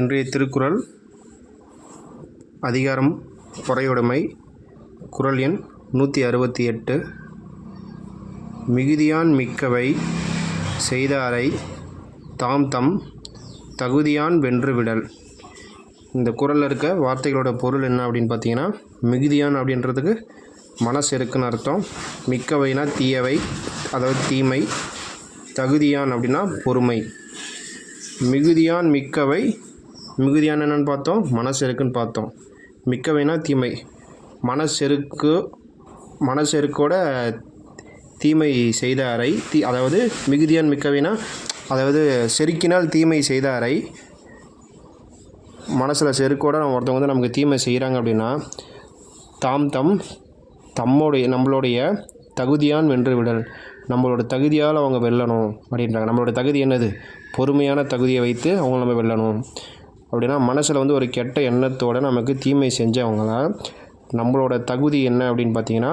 இன்றைய திருக்குறள் அதிகாரம் பொறையுடைமை குறள் எண் நூற்றி அறுபத்தி எட்டு. மிகுதியான் மிக்கவை செய்தாரை தாம் தம் தகுதியான் வென்று விடல் இந்த குரலில் இருக்க வார்த்தைகளோட பொருள் என்ன அப்படின்னு பார்த்தீங்கன்னா மிகுதியான் அப்படின்றதுக்கு மனசு இருக்குன்னு அர்த்தம். மிக்கவைனா தீயவை அதாவது தீமை. தகுதியான் அப்படின்னா பொறுமை. மிகுதியான் மிக்கவை மிகுதியான என்னென்னு பார்த்தோம்? மனசெருக்குன்னு பார்த்தோம். மிக்கவைனா தீமை. மனசெருக்கு மனசெருக்கோட தீமை செய்த அறை தீ அதாவது மிகுதியான் மிக்கவைனா அதாவது செருக்கினால் தீமை செய்த அறை மனசில் செருக்கோட நம்ம ஒருத்தவங்க வந்து நமக்கு தீமை செய்கிறாங்க அப்படின்னா தாம் தம் தம்முடைய நம்மளுடைய தகுதியான் வென்று விடல். நம்மளோட தகுதியால் அவங்க வெல்லணும் அப்படின்றாங்க. நம்மளோட தகுதி என்னது? பொறுமையான தகுதியை வைத்து அவங்க நம்ம வெல்லணும். அப்படின்னா மனசில் வந்து ஒரு கெட்ட எண்ணத்தோடு நமக்கு தீமை செஞ்சவங்கள? நம்மளோட தகுதி என்ன அப்படின்னு பார்த்தீங்கன்னா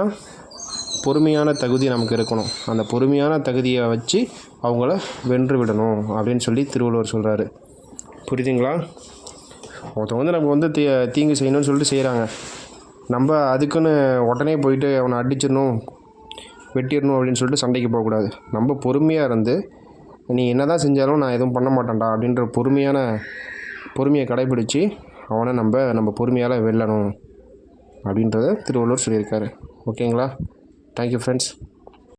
பொறுமையான தகுதி நமக்கு இருக்கணும். அந்த பொறுமையான தகுதியை வச்சு அவங்கள வென்று விடணும் அப்படின்னு சொல்லி திருவள்ளுவர் சொல்கிறாரு புரியுதுங்களா? ஒருத்தவங்க வந்து நம்ம வந்து தீ தீங்கு செய்யணும்னு சொல்லிட்டு செய்கிறாங்க நம்ம அதுக்குன்னு உடனே போயிட்டு அவனை அடிச்சிடணும் வெட்டிடணும் அப்படின்னு சொல்லிட்டு சண்டைக்கு போகக்கூடாது. நம்ம பொறுமையாக இருந்து நீ என்ன தான் செஞ்சாலும் நான் எதுவும் பண்ண மாட்டேன்டா அப்படின்ற பொறுமையான பொறுமையை கடைபிடித்து அவனை நம்ம நம்ம பொறுமையால் வெல்லணும் அப்படின்றத திருவள்ளுவர் சொல்லியிருக்காரு. ஓகேங்களா? Thank you friends